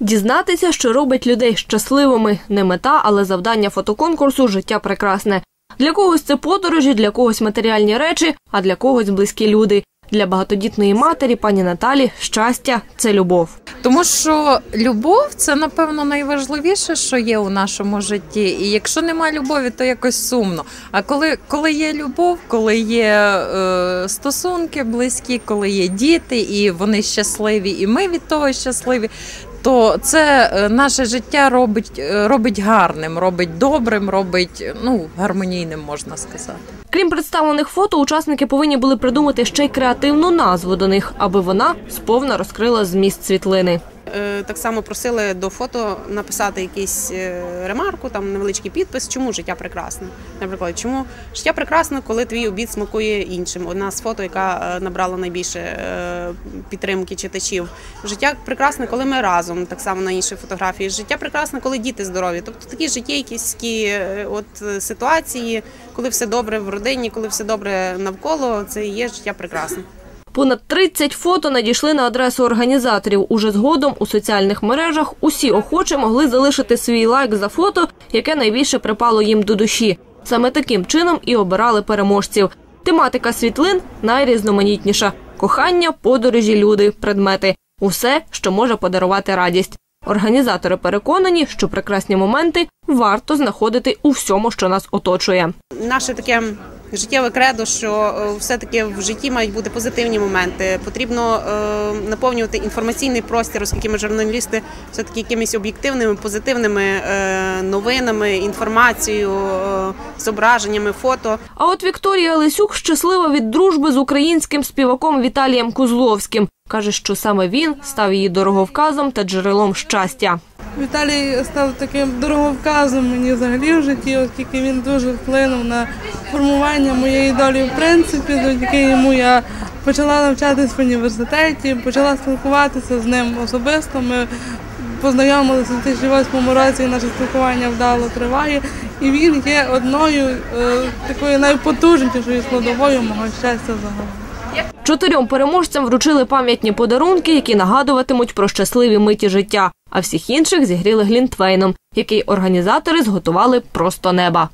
Дізнатися, що робить людей щасливими не мета, але завдання фотоконкурсу Життя прекрасне. Для когось це подорожі, для когось матеріальні речі, а для когось близькі люди. Для багатодітної матері пані Наталі щастя це любов. Тому що любов це напевно найважливіше, що є у нашому житті. І якщо нема любові, то якось сумно. А коли, коли є любов, коли є е, стосунки близькі, коли є діти, і вони щасливі, і ми від того щасливі. То це е, наше життя робить, е, робить гарним, робить добрим, робить ну гармонійним, можна сказати. Крім представлених фото, учасники повинні були придумати ще й креативну назву до них, аби вона сповна розкрила зміст світлини. Е, Так само просили до фото написати якийсь е, ремарку, там невеличкий підпис, чому життя прекрасне. Наприклад, чому життя прекрасне, коли твій обід смакує іншим. Одна з фото, яка е, набрала найбільше підтримки читачів. Життя прекрасне, коли ми разом, так само на іншій фотографії. Життя прекрасне, коли діти здорові. Тобто такі життєйські от ситуації, коли все добре в родині, коли все добре навколо, це є життя прекрасне. Понад 30 фото надійшли на адресу організаторів. Уже згодом у соціальних мережах усі охочі могли залишити свій лайк за фото, яке найбільше припало їм до душі. Саме таким чином і обирали переможців. Тематика світлин найрізноманітніша: кохання, подорожі, люди, предмети усе, що може подарувати радість. Організатори переконані, що прекрасні моменти варто знаходити у всьому, що нас оточує. наше таке життєве кредо, що е, все-таки в житті мають бути позитивні моменти. Потрібно е, наповнювати інформаційний простір, оскільки ми журналісти все-таки якимись об'єктивними, позитивними е, новинами, інформацією, зображеннями, фото. А от Вікторія Лисюк щаслива від дружби з українським співаком Віталієм Кузловським. Каже, що саме він став її дороговказом та джерелом щастя. Віталій став таким дороговказом мені взагалі в житті, оскільки він дуже вплинув на формування моєї долі в принципі. Завдяки йому я почала навчатись в університеті, почала спілкуватися з ним особисто. Ми познайомилися у 2008 році, і наше спілкування вдало триває. І він є одною е, такою найпотужнішою складовою мого щастя загалом. Чотирьом переможцям вручили пам'ятні подарунки, які нагадуватимуть про щасливі миті життя. А всіх інших зігріли глінтвейном, який організатори зготували просто неба.